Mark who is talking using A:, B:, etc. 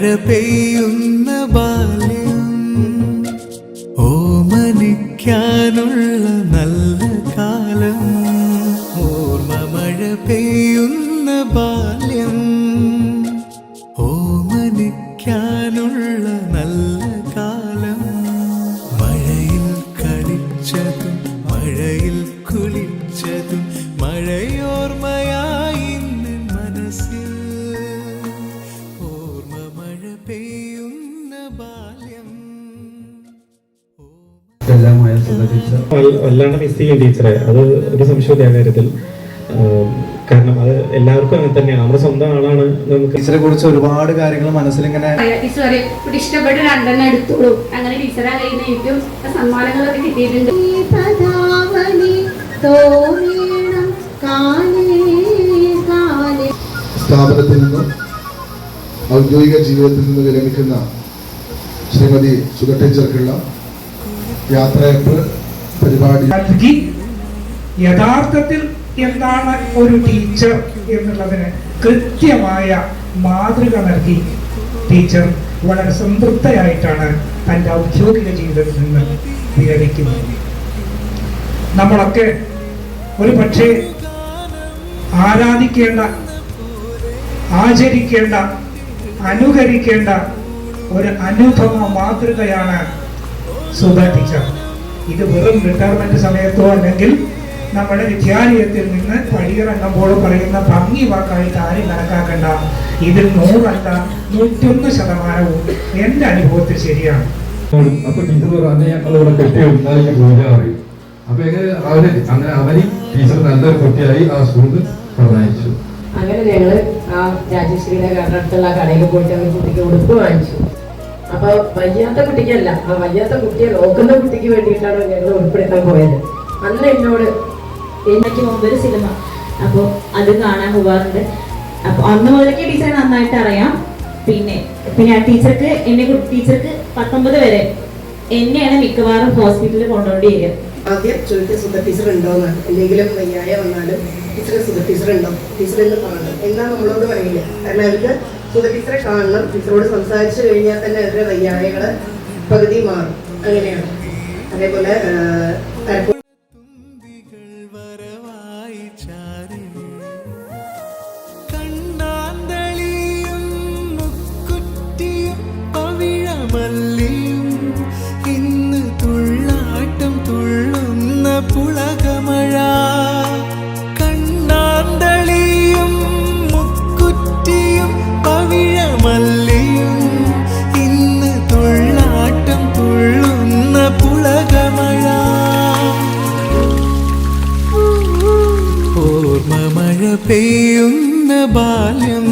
A: പെയ്യുന്ന ബാല്യം ഓമനിക്കാനുള്ള നല്ല കാലം. ഓർമ്മ മഴ പെയ്യുന്ന
B: വല്ലാണ്ട് മിസ് ചെയ്യും ടീച്ചറെ അത് ഒരു സംശയമില്ല ആ കാര്യത്തിൽ. കാരണം അത് എല്ലാവർക്കും അങ്ങനെ തന്നെയാണ്. നമ്മുടെ സ്വന്തം ആളാണ് നമുക്ക്.
C: ടീച്ചറെ കുറിച്ച് ഒരുപാട് കാര്യങ്ങൾ മനസ്സിലിങ്ങനെ
D: ഇങ്ങനെ ഇഷ്ടപ്പെട്ട് രണ്ടെണ്ണം എടുത്തോളൂ. അങ്ങനെ ടീച്ചറെ കയ്യിൽ നിന്ന് എനിക്കും സമ്മാനങ്ങളൊക്കെ കിട്ടിയിട്ടുണ്ട്.
E: സ്ഥാപനത്തിൽ നിന്നും ഔദ്യോഗിക ജീവിതത്തിൽ നിന്ന് വിരമിക്കുന്ന ശ്രീമതി സുഗ ടീച്ചർക്കുള്ള യാത്രയപ്പ് പരിപാടി.
F: യഥാർത്ഥത്തിൽ എന്താണ് ഒരു ടീച്ചർ എന്നുള്ളതിന് കൃത്യമായ മാതൃക നൽകി. ടീച്ചർ വളരെ സംതൃപ്തയായിട്ടാണ് തന്റെ ഔദ്യോഗിക ജീവിതത്തിൽ നിന്ന് വിരമിക്കുന്നത്. നമ്മളൊക്കെ ഒരു പക്ഷേ ആരാധിക്കേണ്ട ആചരിക്കേണ്ട അനുകരിക്കേണ്ട ഒരു അനുപമ മാതൃകയാണ് സുധ ടീച്ചർ ഇത് വെറും റിട്ടയർമെന്റ് സമയത്തോ അല്ലെങ്കിൽ നമ്മുടെ വിദ്യാലയത്തിൽ നിന്ന് പടിയിറങ്ങുമ്പോൾ പറയുന്ന ഭംഗി വാക്കായിട്ട് ആരും കണക്കാക്കണ്ട. ഇതിൽ നൂറല്ല നൂറ്റൊന്ന് ശതമാനവും എന്റെ അനുഭവത്തിൽ ശരിയാണ്.
G: അപ്പൊ ടീച്ചർ പറഞ്ഞു അപ്പൊ എങ്ങനെ അങ്ങനെ അവന് ടീച്ചർ നല്ലൊരു കുട്ടിയായി ആ സ്കൂളിൽ പ്രധാനിച്ചു
H: അങ്ങനെ ഞങ്ങൾ ആ രാജശ്രീയുടെ അടുത്തുള്ള കടയിൽ പോയിട്ട് അവർ കുട്ടിക്ക് ഉടുപ്പ് വാങ്ങിച്ചു. അപ്പൊ വയ്യാത്ത കുട്ടിക്കല്ല. ആ വയ്യാത്ത കുട്ടിയെ നോക്കുന്ന കുട്ടിക്ക് വേണ്ടിയിട്ടാണ് ഞങ്ങൾ ഉൾപ്പെടുത്താൻ പോയത്. അന്ന് എന്നോട്
I: എനിക്ക് മുമ്പ് ഒരു സിനിമ. അപ്പോൾ അത് കാണാൻ പോവാറുണ്ട്. അപ്പൊ അന്ന് മുതലൊക്കെ ടീച്ചറെ നന്നായിട്ട് അറിയാം. പിന്നെ പിന്നെ ആ ടീച്ചർക്ക് എന്നെ ടീച്ചർക്ക് പത്തൊമ്പത് വരെ എന്നെയാണ് മിക്കവാറും ഹോസ്പിറ്റലിൽ കൊണ്ടുപോയി വരിക
H: ആദ്യം ചോദിക്കുക സുധ ടീച്ചർ ഉണ്ടോന്ന് എന്തെങ്കിലും വയ്യായ വന്നാലും ടീച്ചർ ടീച്ചർ ഉണ്ടോ? ടീച്ചർ എന്ന് പറഞ്ഞത് എന്നാ നമ്മളോട് പറയില്ല. കാരണം അവർക്ക് സുധ ടീച്ചറെ കാണണം ടീച്ചറോട് സംസാരിച്ചു കഴിഞ്ഞാൽ തന്നെ അവരുടെ വയ്യായകൾ പകുതി മാറും. അങ്ങനെയാണ്. അതേപോലെ
A: പെയ്യുന്ന ബാല്യം